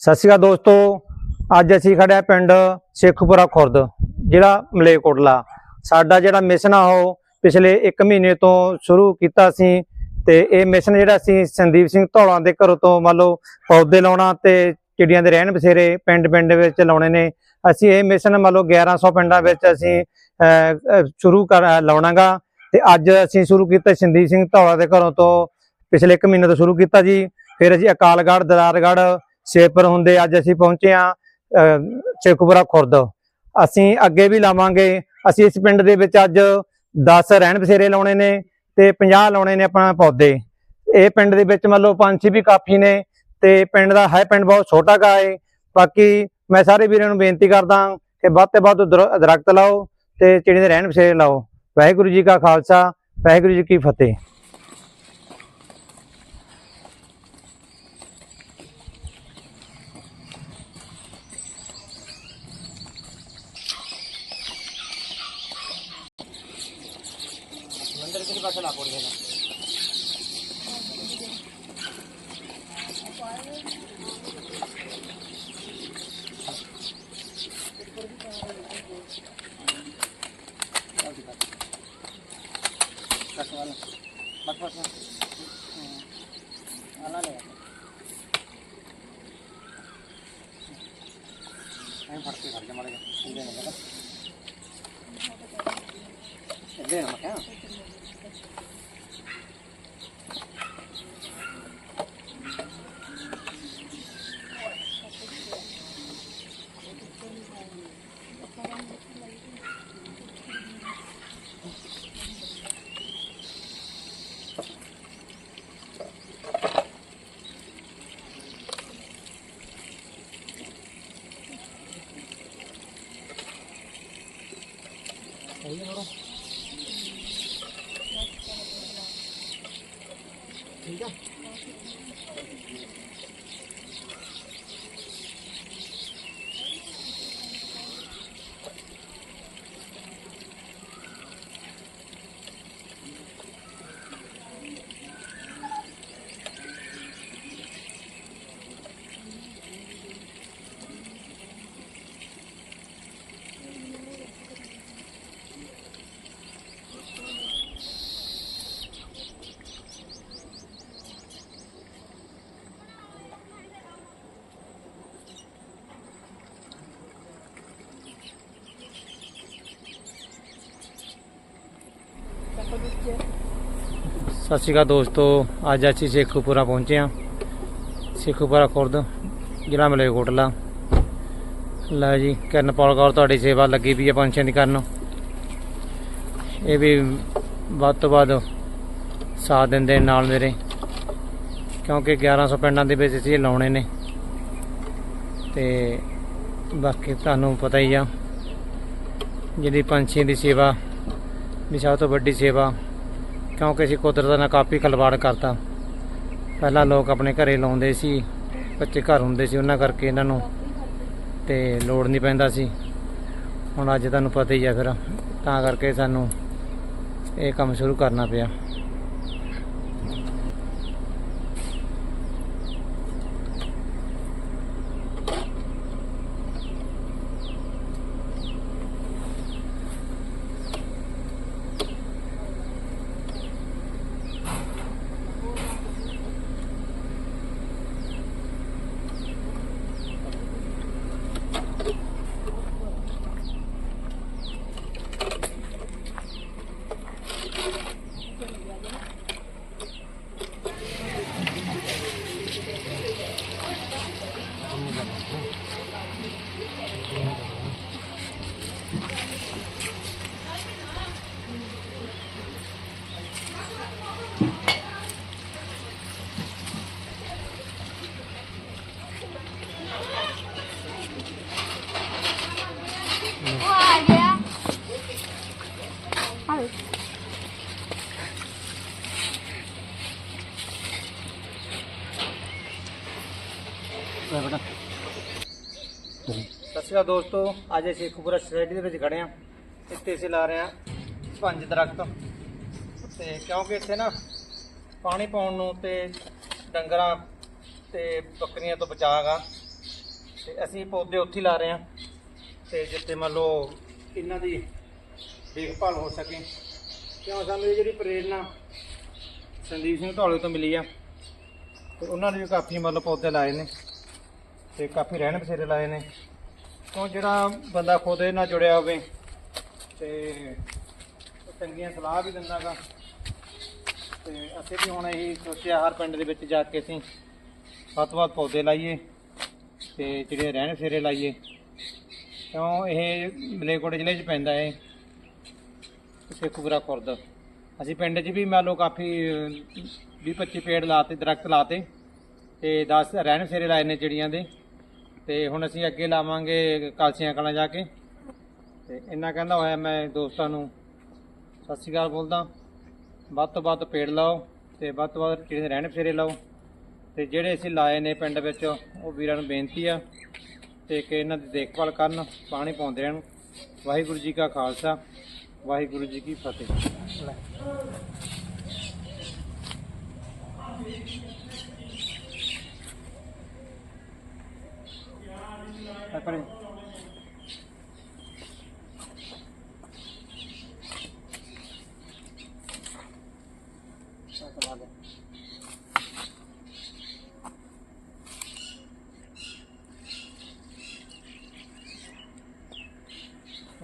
ਸਤਿ ਸ਼੍ਰੀ ਅਕਾਲ ਦੋਸਤੋ, ਅੱਜ ਅਸੀਂ ਖੜੇ ਪਿੰਡ ਸ਼ੇਖੂਪੁਰਾ ਖੁਰਦ ਜਿਹੜਾ ਮਲੇਕੋਟਲਾ ਸਾਡਾ ਜਿਹੜਾ ਮਿਸ਼ਨ ਆ ਉਹ ਪਿਛਲੇ 1 ਮਹੀਨੇ ਤੋਂ ਸ਼ੁਰੂ ਕੀਤਾ ਸੀ ਤੇ ਇਹ ਮਿਸ਼ਨ ਜਿਹੜਾ ਅਸੀਂ ਸੰਦੀਪ ਸਿੰਘ ਧੌਲਾਂ ਦੇ ਘਰੋਂ ਤੋਂ ਮੰਨ ਲਓ ਪੌਦੇ ਲਾਉਣਾ ਤੇ ਚਿੜੀਆਂ ਦੇ ਰਹਿਣ ਬਸੇਰੇ ਪਿੰਡ ਪਿੰਡ ਵਿੱਚ ਲਾਉਣੇ ਨੇ। ਅਸੀਂ ਇਹ ਮਿਸ਼ਨ ਮੰਨ ਲਓ 1100 ਪਿੰਡਾਂ ਵਿੱਚ ਅਸੀਂ ਸ਼ੁਰੂ ਕਰ ਲਾਉਣਾਗਾ ਤੇ ਅੱਜ ਅਸੀਂ ਸ਼ੁਰੂ ਕੀਤਾ ਸੰਦੀਪ ਸਿੰਘ ਧੌਲਾ ਦੇ ਘਰੋਂ ਤੋਂ ਪਿਛਲੇ 1 ਮਹੀਨੇ ਤੋਂ ਸ਼ੁਰੂ ਕੀਤਾ ਜੀ। ਫਿਰ ਅਸੀਂ ਅਕਾਲਗੜ੍ਹ ਦਰਾਰਗੜ੍ਹ ਸ਼ੇਪਰ ਹੁੰਦੇ ਅੱਜ ਅਸੀਂ ਪਹੁੰਚੇ ਆ ਸ਼ੇਖੂਪੁਰਾ ਖੁਰਦ। ਅਸੀਂ ਅੱਗੇ ਵੀ ਲਾਵਾਂਗੇ। ਅਸੀਂ ਇਸ ਪਿੰਡ ਦੇ ਵਿੱਚ ਅੱਜ 10 ਰਹਿਣ ਬਸੇਰੇ ਲਾਉਣੇ ਨੇ ਤੇ 50 ਲਾਉਣੇ ਨੇ ਆਪਣਾ ਪੌਦੇ। ਇਹ ਪਿੰਡ ਦੇ ਵਿੱਚ ਮੰਨ ਲਓ ਪੰਛੀ ਵੀ ਕਾਫੀ ਨੇ ਤੇ ਪਿੰਡ ਦਾ ਹੈ ਪਿੰਡ ਬਹੁਤ ਛੋਟਾ ਗਾ ਹੈ ਬਾਕੀ ਮੈਂ ਸਾਰੇ ਵੀਰਾਂ ਨੂੰ ਬੇਨਤੀ ਕਰਦਾ ਕਿ ਵੱਧ ਤੋਂ ਵੱਧ ਦਰ- ਦਰਖਤ ਲਾਓ ਤੇ ਚਿੜੀ ਦੇ ਰਹਿਣ ਬਸੇਰੇ ਲਾਓ। ਵਾਹਿਗੁਰੂ ਜੀ ਕਾ ਖਾਲਸਾ, ਵਾਹਿਗੁਰੂ ਜੀ ਕੀ ਫਤਿਹ। tocarse la cordera. ਖੜ ਜਾ ਠੀਕ ਹੈ ਸਤਿ ਸ਼੍ਰੀ ਅਕਾਲ ਦੋਸਤੋ, ਅੱਜ ਅਸੀਂ ਸ਼ੇਖੂਪੁਰਾ ਪਹੁੰਚੇ ਹਾਂ। ਸ਼ੇਖੂਪੁਰਾ ਖੁਰਦ, ਜ਼ਿਲ੍ਹਾ ਮਲੇਰਕੋਟਲਾ। ਲੈ ਜੀ, ਕਿਰਨਪਾਲ ਕੌਰ, ਤੁਹਾਡੀ ਸੇਵਾ ਲੱਗੀ ਵੀ ਹੈ ਪੰਛੀਆਂ ਦੀ ਕਰਨ। ਇਹ ਵੀ ਵੱਧ ਤੋਂ ਵੱਧ ਸਾਥ ਦਿੰਦੇ ਨੇ ਨਾਲ ਮੇਰੇ। ਕਿਉਂਕਿ 1100 ਪਿੰਡਾਂ ਦੇ ਵਿੱਚ ਅਸੀਂ ਇਹ ਲਾਉਣੇ ਨੇ। ਤੇ ਬਾਕੀ ਤੁਹਾਨੂੰ ਪਤਾ ਹੀ ਆ ਜਿਹੜੀ ਪੰਛੀਆਂ ਦੀ ਸੇਵਾ, ਵੀ ਸਭ ਤੋਂ ਵੱਡੀ ਸੇਵਾ ਕਿਉਂਕਿ ਅਸੀਂ ਕੁਦਰਤ ਨਾਲ ਕਾਫੀ ਖਲਵਾੜ ਕਰਤਾ। ਪਹਿਲਾਂ ਲੋਕ ਆਪਣੇ ਘਰੇ ਲਾਉਂਦੇ ਸੀ, ਬੱਚੇ ਘਰ ਹੁੰਦੇ ਸੀ, ਉਹਨਾਂ ਕਰਕੇ ਇਹਨਾਂ ਨੂੰ ਤੇ ਲੋੜ ਨਹੀਂ ਪੈਂਦਾ ਸੀ। ਹੁਣ ਅੱਜ ਤੁਹਾਨੂੰ ਪਤਾ ਹੀ ਆ ਫਿਰ, ਤਾਂ ਕਰਕੇ ਸਾਨੂੰ ਇਹ ਕੰਮ ਸ਼ੁਰੂ ਕਰਨਾ ਪਿਆ। ਉਹ ਆ ਗਿਆ ਆ ਵੇ ਸਤਿ ਸ਼੍ਰੀ ਅਕਾਲ ਦੋਸਤੋ, ਅੱਜ ਅਸੀਂ ਸ਼ੇਖੂਪੁਰਾ ਸੋਸਾਇਟੀ ਦੇ ਵਿੱਚ ਖੜੇ ਆ ਇੱਥੇ ਅਸੀਂ ਲਾ ਰਹੇ ਆ ਪੰਜ ਦਰਖਤ। ਤੇ ਕਿਉਂਕਿ ਇੱਥੇ ਨਾ ਪਾਣੀ ਪਾਉਣ ਨੂੰ ਤੇ ਡੰਗਰਾਂ ਤੇ ਬੱਕਰੀਆਂ ਤੋਂ ਬਚਾਅ ਗਾ। ਤੇ ਅਸੀਂ ਪੌਦੇ ਉੱਥੇ ਹੀ ਲਾ ਰਹੇ ਹਾਂ। ਤੇ ਜਿੱਥੇ ਮੰਨ ਲਓ ਇਹਨਾਂ ਦੀ ਦੇਖਭਾਲ ਹੋ ਸਕੇ। ਕਿਉਂ? ਸਾਨੂੰ ਇਹ ਜਿਹੜੀ ਪ੍ਰੇਰਣਾ ਸੰਦੀਪ ਸਿੰਘ ਢੋਲੇ ਤੋਂ ਮਿਲੀ ਆ। ਤੇ ਉਹਨਾਂ ਨੇ ਵੀ ਕਾਫੀ ਮਤਲਬ ਪੌਦੇ ਲਾਏ ਨੇ ਤੇ ਕਾਫੀ ਰਹਿਣ ਬਸੇਰੇ ਲਾਏ ਨੇ। ਕਿਉਂ ਜਿਹੜਾ ਬੰਦਾ ਖੁਦ ਇਹ ਨਾਲ ਜੁੜਿਆ ਹੋਵੇ ਤੇ ਚੰਗੀਆਂ ਸਲਾਹ ਵੀ ਦਿੰਦਾਗਾ। ਤੇ ਅਸੀਂ ਵੀ ਹੁਣ ਇਹੀ ਸੋਚਿਆ ਹਰ ਪਿੰਡ ਦੇ ਵਿੱਚ ਜਾ ਕੇ ਅਸੀਂ ਵੱਧ ਤੋਂ ਵੱਧ ਪੌਦੇ ਲਾਈਏ ਤੇ ਜਿਹੜੇ ਰਹਿਣ ਫੇਰੇ ਲਾਈਏ। ਕਿਉਂ ਇਹ ਮਲੇਕੋਟ ਜ਼ਿਲ੍ਹੇ 'ਚ ਪੈਂਦਾ ਹੈ ਸ਼ੇਖੂਪੁਰਾ ਖੁਰਦ। ਅਸੀਂ ਪਿੰਡ 'ਚ ਵੀ ਮੰਨ ਲਓ ਕਾਫੀ 20 25 ਪੇੜ ਲਾਤੇ, ਦਰਖਤ ਲਾਤੇ। ਤੇ 10 ਰਹਿਣ ਬਸੇਰੇ ਲਾਏ ਨੇ ਚਿੜੀਆਂ ਦੇ। ਤੇ ਹੁਣ ਅਸੀਂ ਅੱਗੇ ਲਾਵਾਂਗੇ ਕਾਲਸੀਆਂ ਕਲਾਂ ਜਾ ਕੇ। ਤੇ ਇੰਨਾ ਕਹਿੰਦਾ ਹੋਇਆ ਮੈਂ ਦੋਸਤਾਂ ਨੂੰ, ਸਤਿ ਸ਼੍ਰੀ ਅਕਾਲ ਬੋਲਦਾ। ਵੱਧ ਤੋਂ ਵੱਧ ਪੇੜ ਲਾਓ ਤੇ ਵੱਧ ਤੋਂ ਵੱਧ ਚਿੜੀਆਂ ਦੇ ਰਹਿਣ ਬਸੇਰੇ ਲਾਓ। ਤੇ ਜਿਹੜੇ ਅਸੀਂ ਲਾਏ ਨੇ ਪਿੰਡ ਵਿੱਚ, ਉਹ ਵੀਰਾਂ ਨੂੰ ਬੇਨਤੀ ਆ ਤੇ ਕਿ ਇਹਨਾਂ ਦੀ ਦੇਖਭਾਲ ਕਰਨ ਪਾਣੀ ਪਾਉਂਦੇ ਰਹਿਣ। ਵਾਹਿਗੁਰੂ ਜੀ ਕਾ ਖਾਲਸਾ ਵਾਹਿਗੁਰੂ ਜੀ ਕੀ ਫਤਿਹ। ਪਰੇ।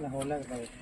ਦੇ। ਲੈ ਹੋਰ ਲੈ ਕੇ ਪਾ ਦੇ।